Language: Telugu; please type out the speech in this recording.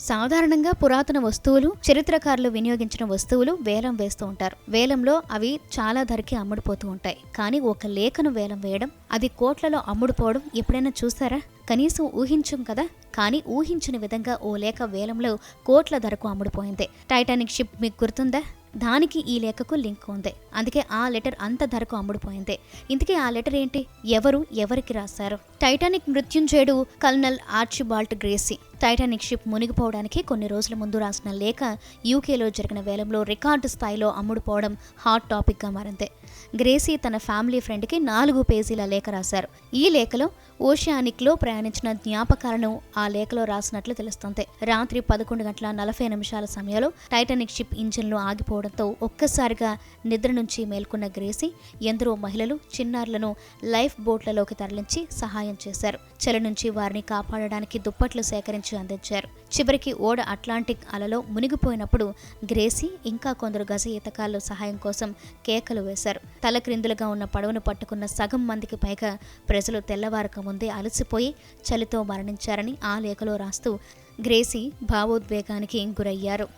సాధారణంగా పురాతన వస్తువులు చరిత్రకారులు వినియోగించిన వస్తువులు వేలం వేస్తూ ఉంటారు. వేలంలో అవి చాలా ధరకి అమ్ముడుపోతూ ఉంటాయి. కానీ ఒక లేఖను వేలం వేయడం అది కోట్లలో అమ్ముడుపోవడం ఎప్పుడైనా చూసారా కనీసం ఊహించం కదా? కానీ ఊహించిన విధంగా ఓ లేఖ వేలంలో కోట్ల ధరకు అమ్ముడుపోయింది. టైటానిక్ షిప్ మీకు గుర్తుందా? దానికి ఈ లేఖకు లింక్ ఉంది. అందుకే ఆ లెటర్ అంత ధరకు అమ్ముడుపోయింది. ఇంతకీ ఆ లెటర్ ఏంటి? ఎవరు ఎవరికి రాశారు? Titanic మృత్యుంజయుడు colonel Archibald Gracie Titanic ship మునిగిపోవడానికి కొన్ని రోజుల ముందు రాసిన లేఖ యూకేలో జరిగిన వేలంలో రికార్డు స్థాయిలో అమ్ముడుపోవడం హాట్ టాపిక్గా మారింది. గ్రేసీ తన ఫ్యామిలీ ఫ్రెండ్కి నాలుగు పేజీల లేఖ రాశారు. ఈ లేఖలో ఓషియానిక్లో ప్రయాణించిన జ్ఞాపకాలను ఆ లేఖలో రాసినట్లు తెలుస్తుంది. రాత్రి పదకొండు గంటల నలభై నిమిషాల సమయంలో టైటానిక్ షిప్ ఇంజిన్లు ఆగిపోవడంతో ఒక్కసారిగా నిద్ర నుంచి మేల్కొన్న గ్రేసీ ఎందరో మహిళలు చిన్నారులను లైఫ్ బోట్లలోకి తరలించి సహాయం చేశారు. చెల నుంచి వారిని కాపాడడానికి దుప్పట్లు సేకరించి అందించారు. చివరికి ఓడ అట్లాంటిక్ అలలో మునిగిపోయినప్పుడు గ్రేసీ ఇంకా కొందరు గజ ఈతకాళ్ళు సహాయం కోసం కేకలు వేశారు. తలక్రిందులుగా ఉన్న పడవను పట్టుకున్న సగం మందికి పైగా ప్రజలు తెల్లవారక ముందే అలసిపోయి చలితో మరణించారని ఆ లేఖలో రాస్తూ గ్రేసీ భావోద్వేగానికి గురయ్యారు.